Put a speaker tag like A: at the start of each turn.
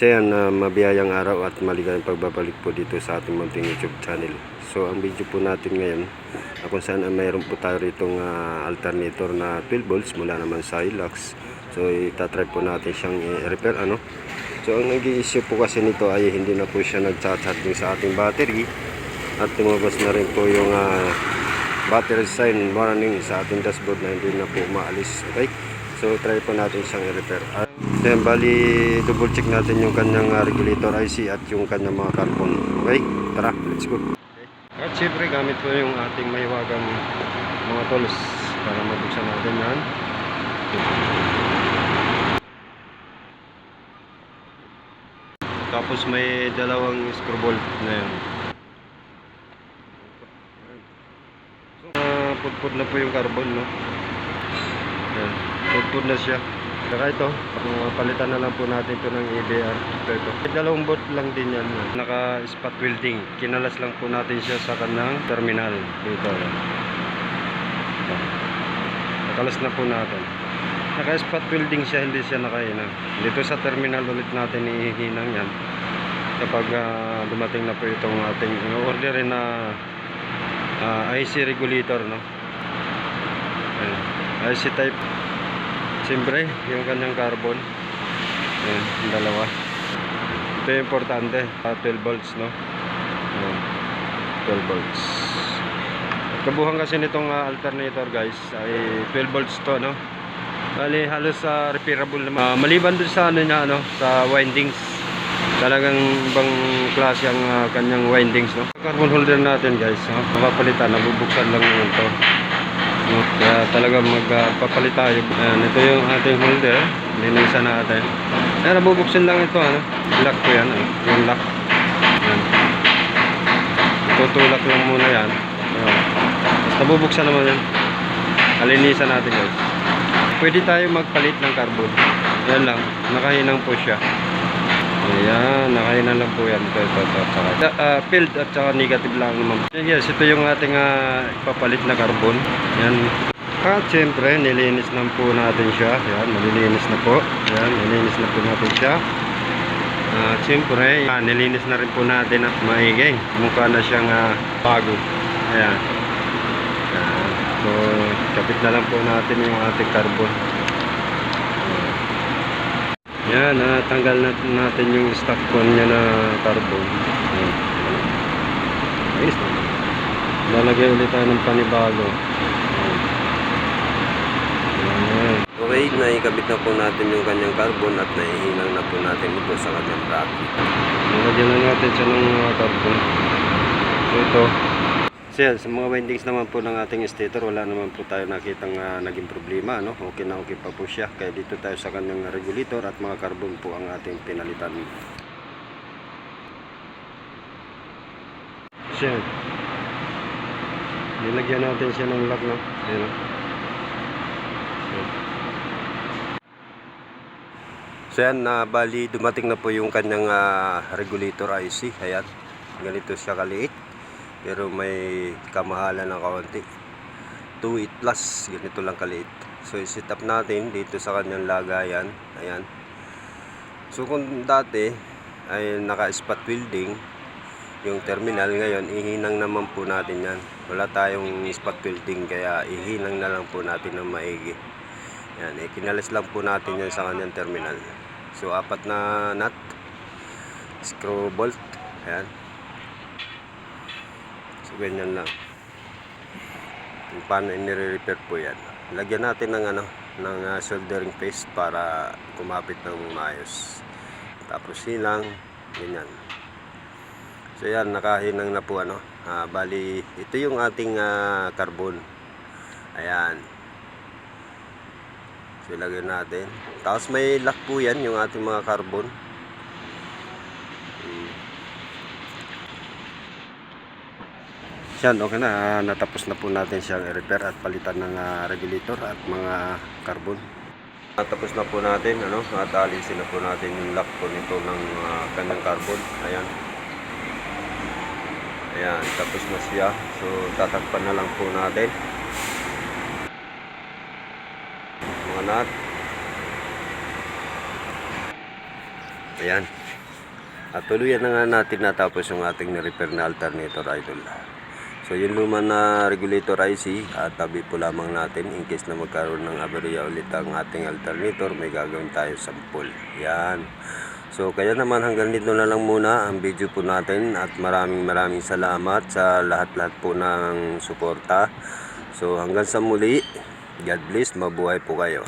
A: So yan, uh, mabiyayang araw at maligayang pagbabalik po dito sa ating munting YouTube channel. So ang video po natin ngayon, na kung saan ay mayroon po tayo ritong ah, alternator na 12 volts mula naman sa Hilux. So itatry po natin siyang i-repair ano. So ang nag-i-issue po kasi nito ay hindi na po siya nag-charging sa ating battery at tumabas na rin po yung ah, battery sign warning sa ating dashboard na hindi na po maalis. Okay? So try po natin siyang i-repair. At then bali double check natin yung kanyang ah, regulator IC at yung kanyang mga carbon. Okay? Tara, let's go. At syempre gamit po yung ating mahiwagang mga tools para mabuksan natin yan. Tapos may dalawang screw bolt na yan. So, uh, pudpud na po yung carbon, no? Yan, pudpud na siya. Saka ito, uh, palitan na lang po natin ito ng EBR. Ito, dalawang bolt lang din yan. no? Naka-spot welding. Kinalas lang po natin siya sa kanang terminal. Dito. Ito. Nakalas na po natin. Naka-spot welding siya, hindi siya nakahinang. Dito sa terminal ulit natin ihinang yan. Kapag ah, dumating na po itong ating orderin na ah, IC regulator, no? IC type. Siyempre, yung kanyang carbon. Ayan, yung dalawa. Ito yung importante. ah, 12 volts, no? Ayan, 12 volts. Kabuhan kasi nitong ah, alternator guys ay 12 volts to no. Bali halos sa repairable naman. Ah, maliban dun sa ano niya ano sa windings. Talagang ibang klase ang ah, kanyang windings no. Carbon holder natin guys, no? mapapalitan, nabubuksan lang naman to. Kaya talaga magpapalit tayo. Ayan, ito yung ating holder. Linisan natin. Ayan, nabubuksan lang ito. Ano? Lock ko yan. Ano? Yung lock. Ayan. Tutulak lang muna yan. Ayan. Tapos nabubuksan naman yan. Alinisan natin guys. Pwede tayo magpalit ng carbon. Yan lang. Nakahinang po siya. Ayan, nakahinang lang po yan. Ito, ito, ito. Saka, ah, filled at saka negative lang naman. Yes, ito yung ating ah, ipapalit na carbon. Yan. At syempre, nilinis na po natin siya. Yan, nalilinis na po. Yan, nilinis na po natin siya. At syempre, ah, nilinis na rin po natin at maigay. Mukha na siyang ah, bago. Ayan. Ayan. So, kapit na lang po natin yung ating carbon. Yan, natanggal natin, natin yung stock con niya na carbon. Yan. Ayos na. Lalagay ulit tayo ng panibago. Yan. Okay, naikabit na po natin yung kanyang carbon at naihinang na po natin ito sa kanyang bracket. Nalagyan na natin siya ng uh, carbon. So ito, Yan, sa mga windings naman po ng ating stator, wala naman po tayo nakitang ah, naging problema. No? Okay na okay pa po siya. Kaya dito tayo sa kanyang regulator at mga carbon po ang ating pinalitan. Yan. Nilagyan natin siya ng lock. No? Ayan, no? So yan, na bali dumating na po yung kanyang ah, regulator IC. Ayan, ganito siya kaliit. Pero may kamahalan ng kaunti. 2.8 plus, ganito lang kaliit. So i-set up natin dito sa kanyang lagayan. Ayan. So kung dati ay naka-spot welding yung terminal ngayon, ihinang naman po natin yan. Wala tayong spot welding kaya ihinang na lang po natin ng maigi. Yan, eh, kinalis lang po natin yan sa kanyang terminal. So apat na nut, screw bolt, ayan. So ganyan lang. Kung paano inire-repair po yan. Lagyan natin ng ano, ng ah, soldering paste para kumapit ng maayos. Tapos silang, ganyan. So yan, nakahinang na po ano. Ah, bali, ito yung ating ah, carbon. Ayan. So ilagay natin. Tapos may lock po yan, yung ating mga carbon. Yan, okay na. Ah, natapos na po natin siyang repair at palitan ng uh, regulator at mga carbon. Natapos na po natin, ano, at alisin na po natin yung lock po nito ng uh, kanyang carbon. Ayan. Ayan, tapos na siya. So, tatakpan na lang po natin. Mga nut.
B: Ayan. At tuluyan na nga natin natapos yung ating na-repair na alternator idol. So yung luma na regulator IC at tabi po lamang natin in case na magkaroon ng aberya ulit ang ating alternator may gagawin tayo sample. Yan. So kaya naman hanggang dito na lang muna ang video po natin at maraming maraming salamat sa lahat-lahat po ng suporta. So hanggang sa muli, God bless, mabuhay po kayo.